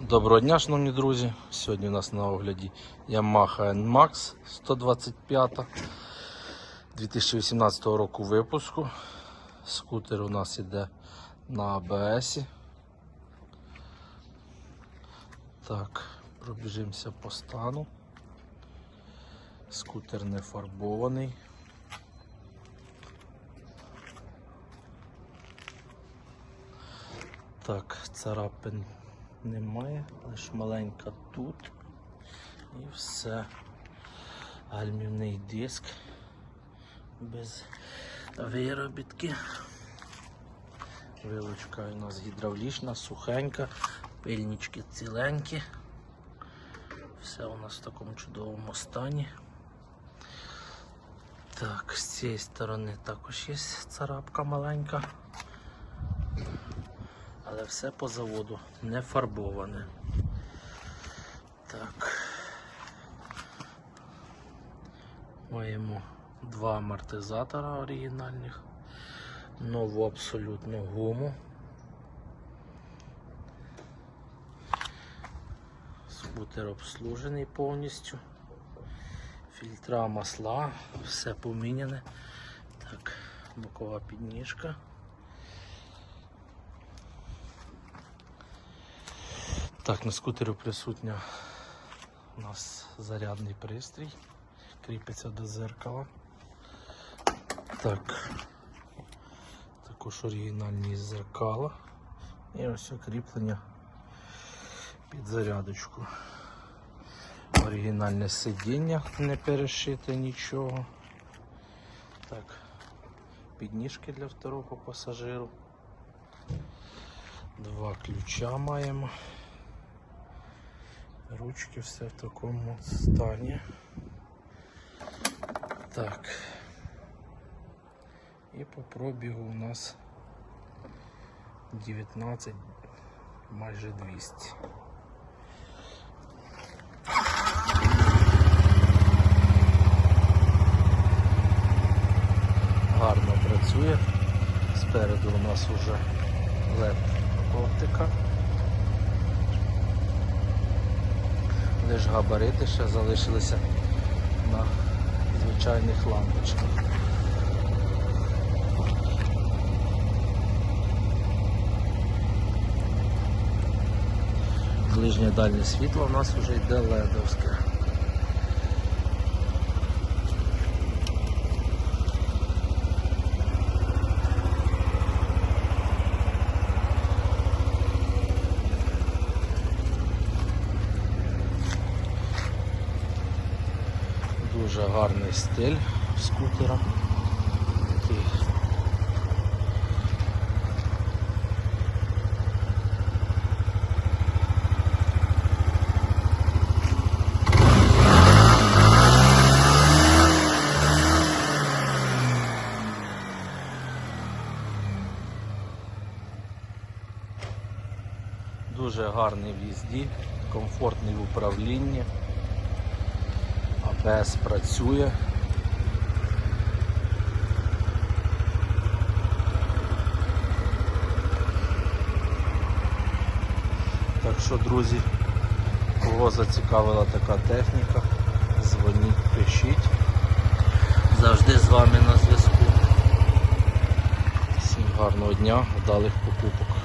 Доброго дня, шановні друзі. Сьогодні у нас на огляді Yamaha NMAX 125 2018 року випуску. Скутер у нас іде на АБС. Так, пробіжимося по стану. Скутер не фарбований. Так, царапин немає, лише маленька тут. І все. Гальмівний диск без виробітки. Вилочка у нас гідравлічна, сухенька, пильнички ціленькі. Все у нас в такому чудовому стані. Так, з цієї сторони також є царапка маленька. Але все по заводу, не фарбоване. Так. Маємо два амортизатора оригінальних, нову абсолютно гуму. Скутер обслужений повністю. Фільтра масла, все поміняне. Так, бокова підніжка. Так, на скутері присутня у нас зарядний пристрій, кріпиться до зеркала. Так, також оригінальні зеркала. І ось кріплення під зарядочку. Оригінальне сидіння, не перешите нічого. Так, підніжки для второго пасажиру. Два ключа маємо. Ручки все в такому стані. Так. І по пробігу у нас 19, майже 200. Гарно працює. Спереду у нас уже LED оптика. Лиш габарити ще залишилися на звичайних лампочках. Ближнє дальнє світло у нас вже йде ледовське. Дуже гарний стиль скутера. Дуже гарний в їзді, комфортний в управлінні. АБС працює. Так що, друзі, кого зацікавила така техніка, дзвоніть, пишіть. Завжди з вами на зв'язку. Всім гарного дня, вдалих покупок.